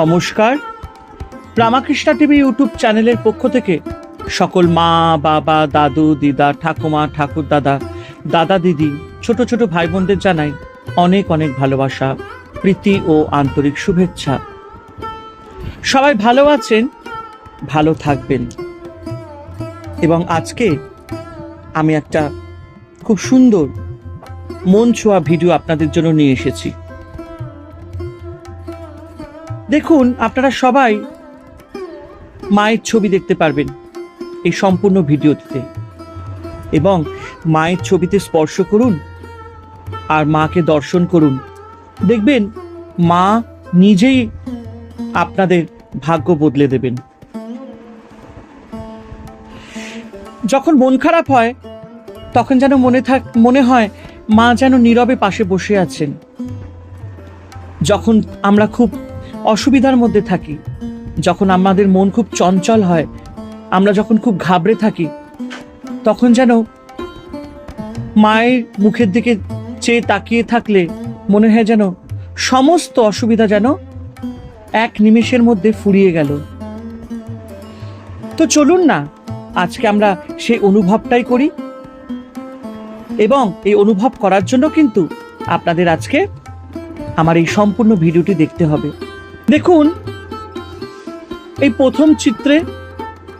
নমস্কার। Ramakrishna TV YouTube চ্যানেলের পক্ষ থেকে সকল মা, বাবা, দাদু, দিদা, ঠাকুমা ঠাকুর দাদা দাদা দিদি ছোট ছোট ভাই বোনদের জানাই অনেক অনেক ভালোবাসা, প্রীতি ও আন্তরিক শুভেচ্ছা। সবাই ভালো আছেন, ভালো থাকবেন। এবং আজকে আমি একটা খুব সুন্দর মন ছোঁয়া ভিডিও আপনাদের জন্য নিয়ে এসেছি। দেখুন, আপনারা সবাই মায়ের ছবি দেখতে পারবেন এই সম্পূর্ণ ভিডিওটিতে। এবং মায়ের ছবিতে স্পর্শ করুন আর মাকে দর্শন করুন। দেখবেন, মা নিজেই আপনাদের ভাগ্য বদলে দেবেন। যখন মন খারাপ হয়, তখন যেন মনে থাক, মনে হয় মা যেন নীরবে পাশে বসে আছেন। যখন আমরা খুব অসুবিধার মধ্যে থাকি। যখন আমাদের মন খুব চঞ্চল হয়, আমরা যখন খুব ঘাবড়ে থাকি, তখন যেন মায়ের মুখের দিকে চেয়ে তাকিয়ে থাকলে মনে হয় যেন সমস্ত অসুবিধা যেন এক নিমেষের মধ্যে ফুরিয়ে গেল। তো চলুন না, আজকে আমরা সেই অনুভবটাই করি। এবং এই অনুভব করার জন্য কিন্তু আপনাদের আজকে আমার এই সম্পূর্ণ ভিডিওটি দেখতে হবে। দেখুন, এই প্রথম চিত্রে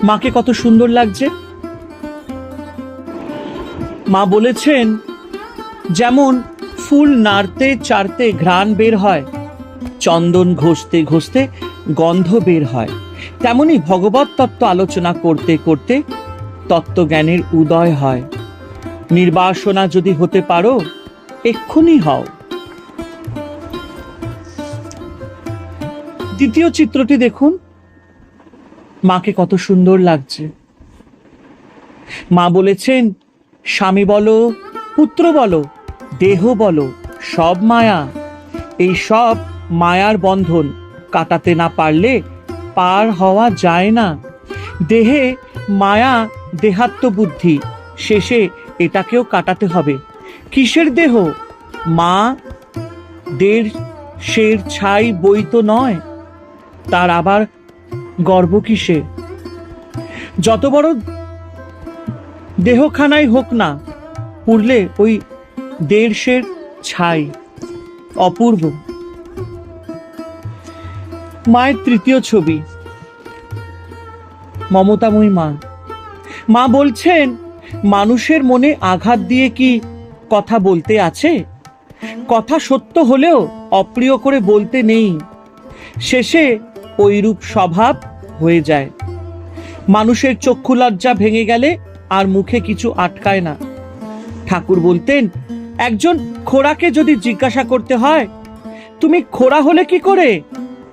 মাকে কত সুন্দর লাগছে। মা বলেছেন, যেমন ফুল নাড়তে চাড়তে ঘ্রাণ বের হয়, চন্দন ঘষতে ঘষতে গন্ধ বের হয়, তেমনি ভগবত তত্ত্ব আলোচনা করতে করতে তত্ত্বজ্ঞানের উদয় হয়। নির্বাসনা যদি হতে পারো, এক্ষুনি হও। দ্বিতীয় চিত্রটি দেখুন। মাকে কত সুন্দর লাগছে। মা বলেছেন, স্বামী বলো, পুত্র বলো, দেহ বলো, সব মায়া। এই সব মায়ার বন্ধন কাটাতে না পারলে পার হওয়া যায় না। দেহে মায়া, দেহাত্ম বুদ্ধি, শেষে এটাকেও কাটাতে হবে। কিসের দেহ? মা, দের শের ছাই বই তো নয়। তার আবার গর্ব কিসে? যত বড় দেহখানাই হোক না, পুরলে ওই দেড়শের ছাই অপূর্ব। মায়ের তৃতীয় ছবি, মমতাময়ী মা। মা বলছেন, মানুষের মনে আঘাত দিয়ে কি কথা বলতে আছে? কথা সত্য হলেও অপ্রিয় করে বলতে নেই। শেষে ওইরূপ স্বভাব হয়ে যায়। মানুষের চক্ষু লজ্জা ভেঙে গেলে আর মুখে কিছু আটকায় না। ঠাকুর বলতেন, একজন খোড়াকে যদি জিজ্ঞাসা করতে হয়, তুমি খোড়া হলে কি করে?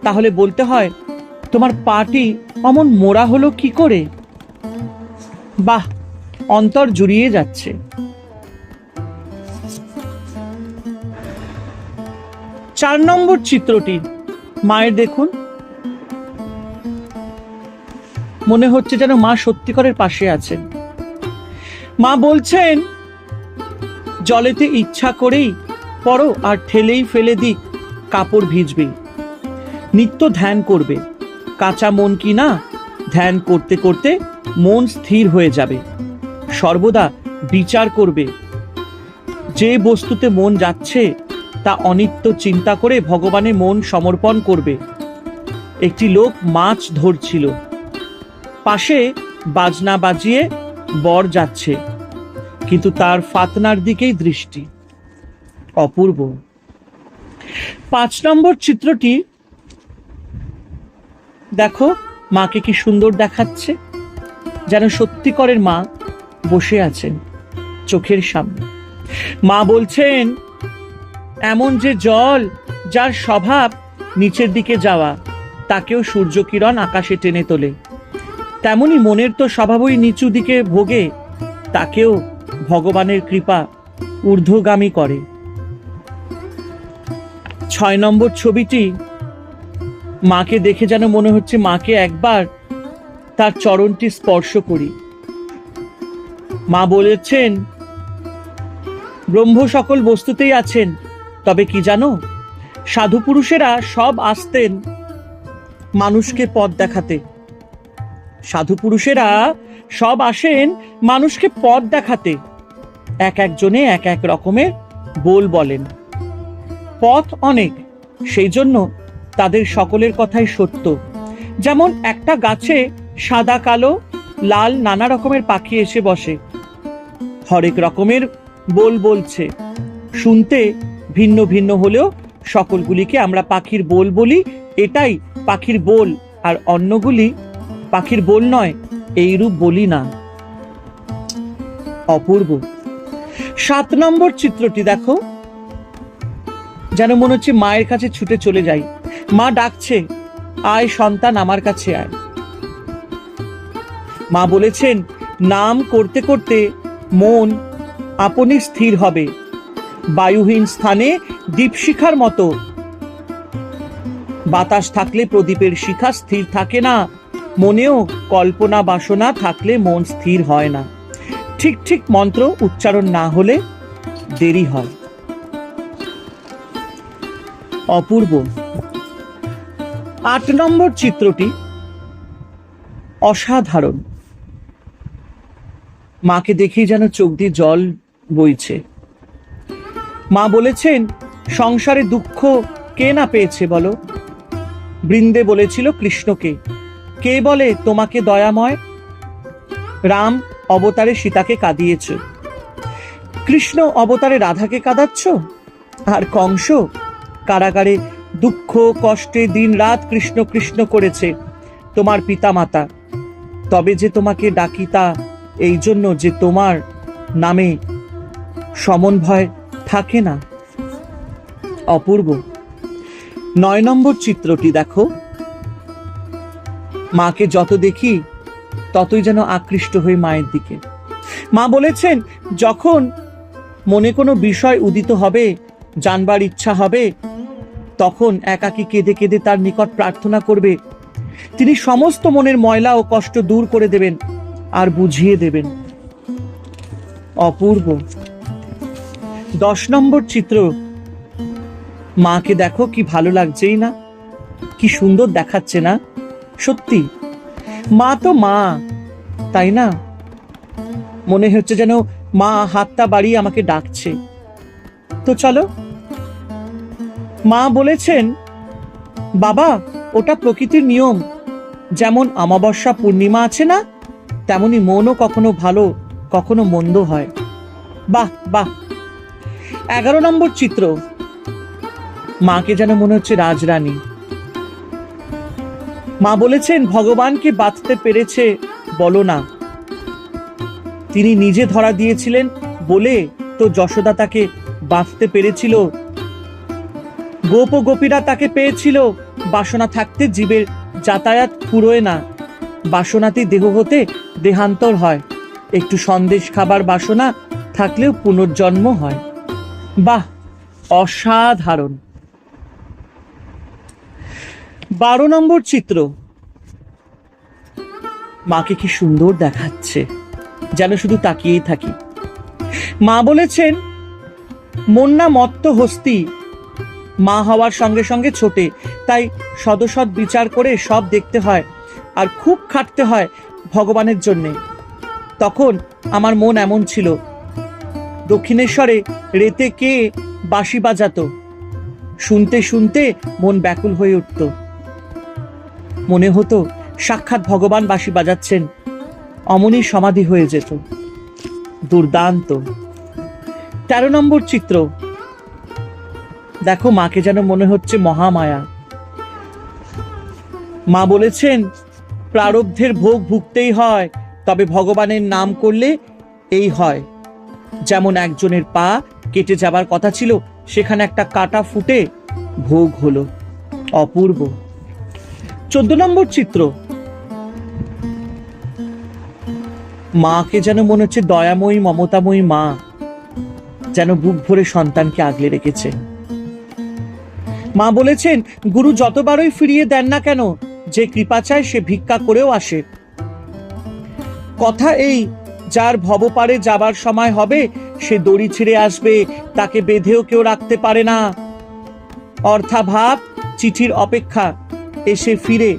তাহলে বলতে হয়, তোমার পাটি অমন মোড়া হলো কি করে? বাহ, অন্তর জুড়িয়ে যাচ্ছে। চার নম্বর চিত্রটি, মায়ের দেখুন। মনে হচ্ছে যেন মা সত্যিকারের পাশে আছেন মা বলছেন, জলেতে ইচ্ছা করেই পড়ো আর ঠেলেই ফেলে দিক কাপড় ভিজবে। নিত্য ধ্যান করবে। কাঁচা মন কি না, ধ্যান করতে করতে মন স্থির হয়ে যাবে। সর্বদা বিচার করবে। যে বস্তুতে মন যাচ্ছে, তা অনিত্য চিন্তা করে ভগবানে মন সমর্পণ করবে। একটি লোক মাছ ধরছিল। পাশে বাজনা বাজিয়ে বর যাচ্ছে, কিন্তু তার ফাতনার দিকেই দৃষ্টি অপূর্ব। পাঁচ নম্বর চিত্রটি, দেখো, মাকে কি সুন্দর দেখাচ্ছে, যেন সত্যিকরের মা বসে আছেন চোখের সামনে। মা বলছেন, এমন যে জল যার স্বভাব নিচের দিকে যাওয়া, তাকেও সূর্যকিরণ আকাশে টেনে তোলে। তেমনি মনের তো স্বভাবই নিচু দিকে ভোগে, তাকেও ভগবানের কৃপা ঊর্ধ্বগামী করে। ছয় নম্বর ছবিটি মাকে দেখে যেন মনে হচ্ছে মাকে একবার তার চরণটি স্পর্শ করি। মা বলেছেন, ব্রহ্ম সকল বস্তুতেই আছেন, তবে কি জানো সাধু পুরুষেরা সব আসতেন মানুষকে পথ দেখাতে। সাধু পুরুষেরা সব আসেন মানুষকে পথ দেখাতে। এক একজনে এক এক রকমের বল বলেন। পথ অনেক, সেই জন্য তাদের সকলের কথাই সত্য। যেমন একটা গাছে সাদা, কালো, লাল নানা রকমের পাখি এসে বসে। হরেক রকমের বল বলছে। শুনতে ভিন্ন ভিন্ন হলেও সকলগুলিকে আমরা পাখির বল বলি, এটাই পাখির বল। আর অন্যগুলি পাখির বল নয়, এইরূপ বলি না। অপূর্ব। সাত নম্বর চিত্রটি দেখো। যেন মনে হচ্ছে মায়ের কাছে ছুটে চলে যাই। মা ডাকছে, আয় সন্তান, আমার কাছে আয়। মা বলেছেন, নাম করতে করতে মন আপনি স্থির হবে। বায়ুহীন স্থানে দীপশিখার মতো। বাতাস থাকলে প্রদীপের শিখা স্থির থাকে না। মনেও কল্পনা বাসনা থাকলে মন স্থির হয় না। ঠিক ঠিক মন্ত্র উচ্চারণ না হলে দেরি হয়। অপূর্ব। আট নম্বর চিত্রটি অসাধারণ। মাকে দেখেই যেন চোখ দিয়ে জল বইছে। মা বলেছেন, সংসারে দুঃখ কে না পেয়েছে বলো? বৃন্দে বলেছিল কৃষ্ণকে। কে বলে তোমাকে দয়াময়? রাম অবতারে সীতাকে কাঁদিয়েছ। কৃষ্ণ অবতারে রাধাকে কাঁদাচ্ছ? আর কংস, কারাগারে দুঃখ, কষ্টে দিন রাত কৃষ্ণ কৃষ্ণ করেছে তোমার পিতামাতা। তবে যে তোমাকে ডাকিতা এই জন্য যে তোমার নামে সমন ভয় থাকে না। অপূর্ব। নয় নম্বর চিত্রটি দেখো। মাকে যত দেখি, ততই যেন আকৃষ্ট হই মায়ের দিকে। মা বলেছেন, যখন মনে কোনো বিষয় উদিত হবে, জানবার ইচ্ছা হবে, তখন একাকী কেঁদে কেঁদে তার নিকট প্রার্থনা করবে। তিনি সমস্ত মনের ময়লা ও কষ্ট দূর করে দেবেন আর বুঝিয়ে দেবেন। অপূর্ব। দশ নম্বর চিত্র। মাকে দেখো কি ভালো লাগছেই না, কি সুন্দর দেখাচ্ছে না। সত্যি। মা তো মা, তাই না? মনে হচ্ছে যেন মা হাতটা বাড়িয়ে আমাকে ডাকছে। তো চলো, মা বলেছেন, বাবা, ওটা প্রকৃতির নিয়ম। যেমন অমাবস্যা পূর্ণিমা আছে না, তেমনি মনও কখনো ভালো, কখনো মন্দ হয়। বাহ বাহ। এগারো নম্বর চিত্র। মাকে যেন মনে হচ্ছে রাজরানী। মা বলেছেন, ভগবানকে বাঁধতে পেরেছে, বলো না। তিনি নিজে ধরা দিয়েছিলেন বলে তো যশোদা তাকে বাঁধতে পেরেছিল। গোপ গোপীরা তাকে পেয়েছিল। বাসনা থাকতে জীবের যাতায়াত ফুরোয় না। বাসনাতেই দেহ হতে দেহান্তর হয়। একটু সন্দেশ খাবার বাসনা থাকলেও পুনর্জন্ম হয়। বাহ, অসাধারণ। বারো নম্বর চিত্র। মাকে কি সুন্দর দেখাচ্ছে, যেন শুধু তাকিয়েই থাকি। মা বলেছেন মন না মত্ত হস্তি, মা হওয়ার সঙ্গে সঙ্গে ছোটে, তাই সদসৎ বিচার করে সব দেখতে হয় আর খুব খাটতে হয় ভগবানের জন্যে। তখন আমার মন এমন ছিল, দক্ষিণেশ্বরে রেতে কে বাঁশি বাজাতো। শুনতে শুনতে মন ব্যাকুল হয়ে উঠত। মনে হতো সাক্ষাৎ ভগবান বাঁশি বাজাচ্ছেন, অমনি সমাধি হয়ে যেত। দুর্দান্ত। তেরো নম্বর চিত্র। দেখো মাকে যেন মনে হচ্ছে মহামায়া। মা বলেছেন, প্রারব্ধের ভোগ ভুগতেই হয়, তবে ভগবানের নাম করলে এই হয়। যেমন একজনের পা কেটে যাবার কথা ছিল, সেখানে একটা কাটা ফুটে ভোগ হলো। অপূর্ব। চোদ্দ নম্বর চিত্র। মাকে যেন মনে হচ্ছে দয়াময়ী, মমতাময়ী মা যেন বুক ভরে সন্তানকে আগলে রেখেছে। মা বলেছেন, গুরু যতবারই ফিরিয়ে দেন না কেন, যে কৃপা চায় সে ভিক্ষা করেও আসে। কথা এই, যার ভবপারে যাবার সময় হবে, সে দড়ি ছিঁড়ে আসবে, তাকে বেঁধেও কেউ রাখতে পারে না। অর্থাভাব, চিঠির অপেক্ষা। এসে ফিরে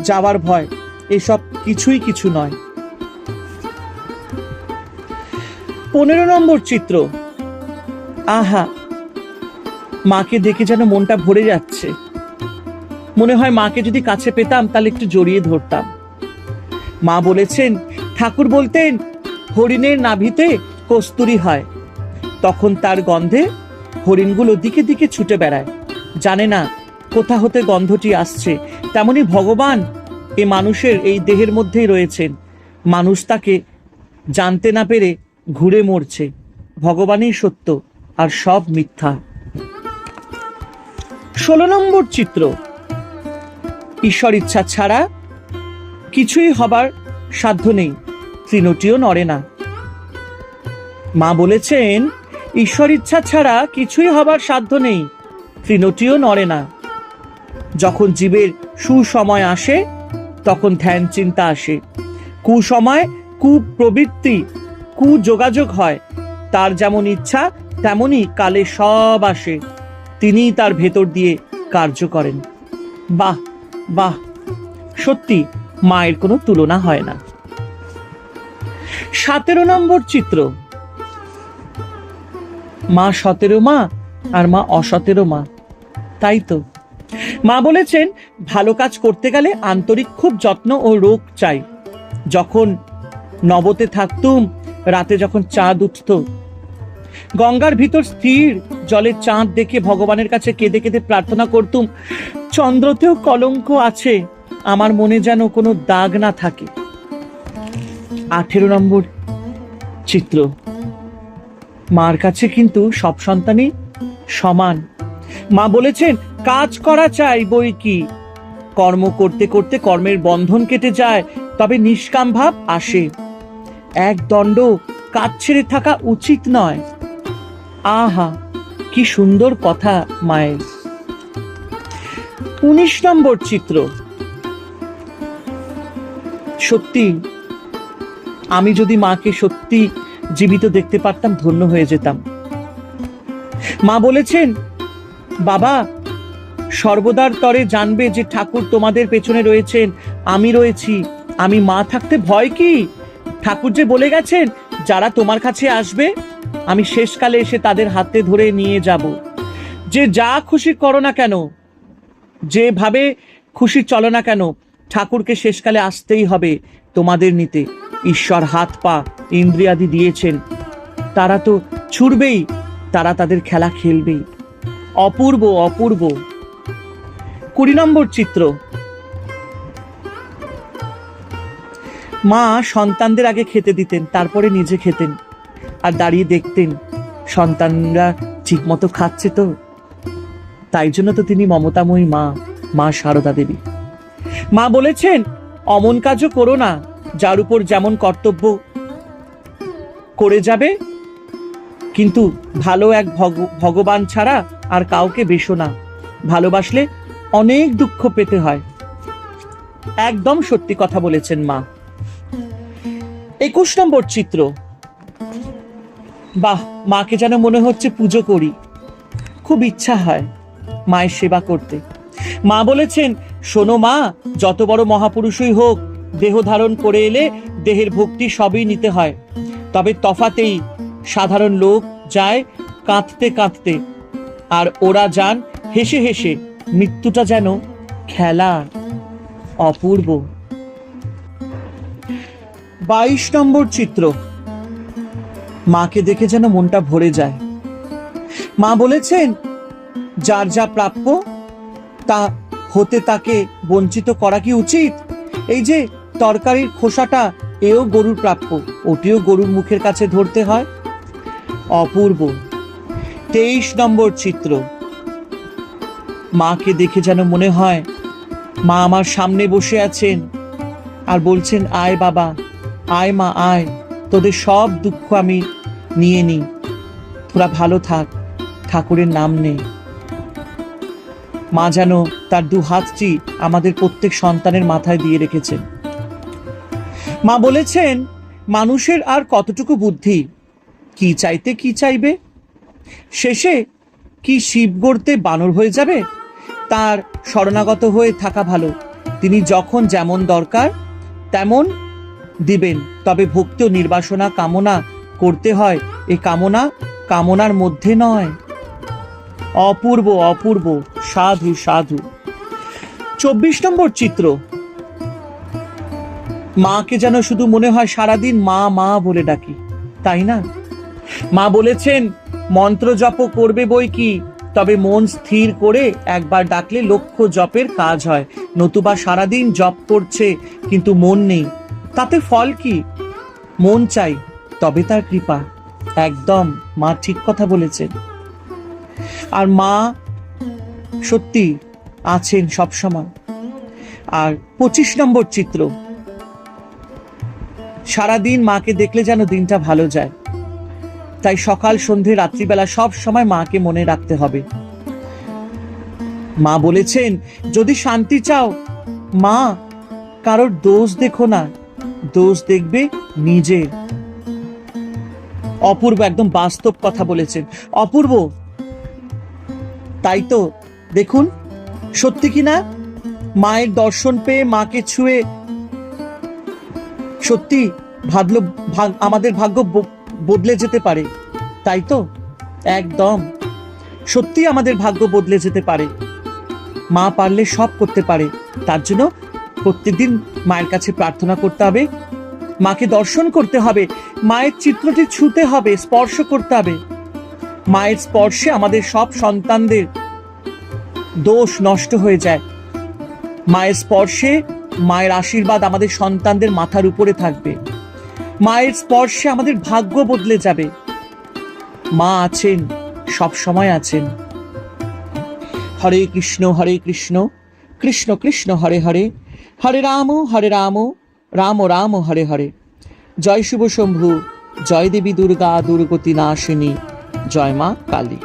যাওয়ার ভয়, এসব কিছুই কিছু নয়। পনেরো নম্বর চিত্র। আহা, মাকে দেখে যেন মনটা ভরে যাচ্ছে। মনে হয় মাকে যদি কাছে পেতাম, তাহলে একটু জড়িয়ে ধরতাম। মা বলেছেন, ঠাকুর বলতেন, হরিণের নাভিতে কস্তুরি হয়। তখন তার গন্ধে হরিণগুলো দিকে দিকে ছুটে বেড়ায়। জানে না কোথা হতে গন্ধটি আসছে। তেমনি ভগবান এ মানুষের এই দেহের মধ্যেই রয়েছেন। মানুষ তাকে জানতে না পেরে ঘুরে মরছে। ভগবানই সত্য, আর সব মিথ্যা। ষোলো নম্বর চিত্র। ঈশ্বর ইচ্ছা ছাড়া কিছুই হবার সাধ্য নেই। তৃণটিও নড়ে না। মা বলেছেন, ঈশ্বর ইচ্ছা ছাড়া কিছুই হবার সাধ্য নেই। তৃণটিও নড়ে না। যখন জীবের সুসময় আসে, তখন ধ্যান চিন্তা আসে। কুসময় কুপ্রবৃত্তি, কুযোগাযোগ হয়। তার যেমন ইচ্ছা, তেমনই কালে সব আসে। তিনিই তার ভেতর দিয়ে কার্য করেন। বাহ বাহ, সত্যি মায়ের কোনো তুলনা হয় না। সতেরো নম্বর চিত্র। মা সতেরো মা আর মা অসতেরো মা। তাই তো। মা বলেছেন, ভালো কাজ করতে গেলে আন্তরিক খুব যত্ন ও রোগ চাই। যখন নবতে থাকতুম, রাতে যখন চাঁদ উঠত। গঙ্গার ভিতর স্থির জলের চাঁদ দেখে ভগবানের কাছে কেঁদে কেঁদে প্রার্থনা করতুম, চন্দ্রতেও কলঙ্ক আছে, আমার মনে যেন কোনো দাগ না থাকে। আঠেরো নম্বর চিত্র। মার কাছে কিন্তু সব সন্তানই সমান। মা বলেছেন, কাজ করা চাই বই কি। কর্ম করতে করতে কর্মের বন্ধন কেটে যায়, তবে নিষ্কাম ভাব আসে। এক দণ্ড কাজ ছেড়ে থাকা উচিত নয়। আহা, কি সুন্দর কথা মায়ের। উনিশ নম্বর চিত্র। সত্যি, আমি যদি মাকে সত্যি জীবিত দেখতে পারতাম, ধন্য হয়ে যেতাম। মা বলেছেন বাবা, সর্বদার তরে জানবে যে ঠাকুর তোমাদের পেছনে রয়েছেন, আমি রয়েছি। আমি মা থাকতে ভয় কি? ঠাকুর যে বলে গেছেন, যারা তোমার কাছে আসবে, আমি শেষকালে এসে তাদের হাতে ধরে নিয়ে যাব। যে যা খুশি করো না কেন যেভাবে খুশি চলো না কেন, ঠাকুরকে শেষকালে আসতেই হবে তোমাদের নিতে। ঈশ্বর হাত পা ইন্দ্রিয়াদি দিয়েছেন। তারা তো ছুটবেই তারা তাদের খেলা খেলবেই। অপূর্ব অপূর্ব। কুড়ি নম্বর চিত্র। মা সন্তানদের আগে খেতে দিতেন, তারপরে নিজে খেতেন আর দাঁড়িয়ে দেখতেন, সন্তানরা ঠিক মতো খাচ্ছে তো। তাই জন্য তো তিনি মমতাময়ী মা মা সারদা দেবী। মা বলেছেন, অমন কাজও করো না, যার উপর যেমন কর্তব্য করে যাবে কিন্তু ভালো এক ভগ- ভগবান ছাড়া আর কাউকে বেশো না। ভালোবাসলে অনেক দুঃখ পেতে হয়। একদম সত্যি কথা বলেছেন মা। একুশ নম্বর চিত্র। বাহ, মাকে যেন মনে হচ্ছে পুজো করি। খুব ইচ্ছা হয় মায়ের সেবা করতে। মা বলেছেন, শোনো মা, যত বড় মহাপুরুষই হোক, দেহ ধারণ করে এলে দেহের ভক্তি সবই নিতে হয়। তবে তফাতেই সাধারণ লোক যায় কাঁদতে কাঁদতে, আর ওরা যান হেসে হেসে, মৃত্যুটা যেন খেলা অপূর্ব। বাইশ নম্বর চিত্র। মাকে দেখে যেন মনটা ভরে যায়। মা বলেছেন, যার যা প্রাপ্য, তা হতে তাকে বঞ্চিত করা কি উচিত? এই যে তরকারির খোসাটা, এও গরুর প্রাপ্য, ওটিও গরুর মুখের কাছে ধরতে হয়। অপূর্ব। তেইশ নম্বর চিত্র। মাকে দেখে যেন মনে হয়, মা আমার সামনে বসে আছেন আর বলছেন, আয় বাবা, আয় মা, আয়। তোদের সব দুঃখ আমি নিয়ে নিই। তোরা ভালো থাক, ঠাকুরের নাম নে। মা যেন তার দু হাতটি আমাদের প্রত্যেক সন্তানের মাথায় দিয়ে রেখেছেন। মা বলেছেন, মানুষের আর কতটুকু বুদ্ধি কি চাইতে কি চাইবে? শেষে কি শিব গড়তে বানর হয়ে যাবে? তার শরণাগত হয়ে থাকা ভালো। তিনি যখন যেমন দরকার, তেমন দিবেন। তবে ভক্তি নির্বাসনা কামনা করতে হয়। এই কামনা কামনার মধ্যে নয়। অপূর্ব অপূর্ব, সাধু সাধু। চব্বিশ নম্বর চিত্র। মাকে যেন শুধু মনে হয় সারাদিন মা মা বলে ডাকি। তাই না? মা বলেছেন, মন্ত্র জপ করবে বই কি? তবে মন স্থির করে একবার ডাকলে লক্ষ্য জপের কাজ হয়। নতুবা সারাদিন জপ করছে, কিন্তু মন নেই। তাতে ফল কি? মন চাই, তবে তার কৃপা। একদম, মা ঠিক কথা বলেছেন। আর মা সত্যি আছেন সবসময়। আর পঁচিশ নম্বর চিত্র। সারাদিন মাকে দেখলে যেন দিনটা ভালো যায়। তাই সকাল, সন্ধে, রাত্রিবেলা সব সময় মাকে মনে রাখতে হবে। মা বলেছেন, যদি শান্তি চাও, মা, কারোর দোষ দেখো না। দোষ দেখবে নিজে। অপূর্ব একদম বাস্তব কথা বলেছেন। অপূর্ব, তাই তো, দেখুন, সত্যি কি না? মায়ের দর্শন পেয়ে মাকে ছুঁয়ে সত্যি ভাবলো ভাগ- আমাদের ভাগ্য বদলে যেতে পারে। তাই তো? একদম। সত্যি আমাদের ভাগ্য বদলে যেতে পারে। মা পারলে সব করতে পারে। তার জন্য প্রত্যেকদিন মায়ের কাছে প্রার্থনা করতে হবে। মাকে দর্শন করতে হবে। মায়ের চিত্রটি ছুতে হবে, স্পর্শ করতে হবে। মায়ের স্পর্শে আমাদের সব সন্তানদের দোষ নষ্ট হয়ে যায়। মায়ের স্পর্শে মায়ের আশীর্বাদ আমাদের সন্তানদের মাথার উপরে থাকবে। মায়ের স্পর্শে আমাদের ভাগ্য বদলে যাবে। মা আছেন, সব সময় আছেন। হরে কৃষ্ণ হরে কৃষ্ণ কৃষ্ণ কৃষ্ণ, হরে হরে হরে রাম হরে রাম রাম রাম, হরে হরে। জয় শুভ শম্ভু, জয় দেবী দুর্গা, দুর্গতি নাশিনী, জয় মা কালী।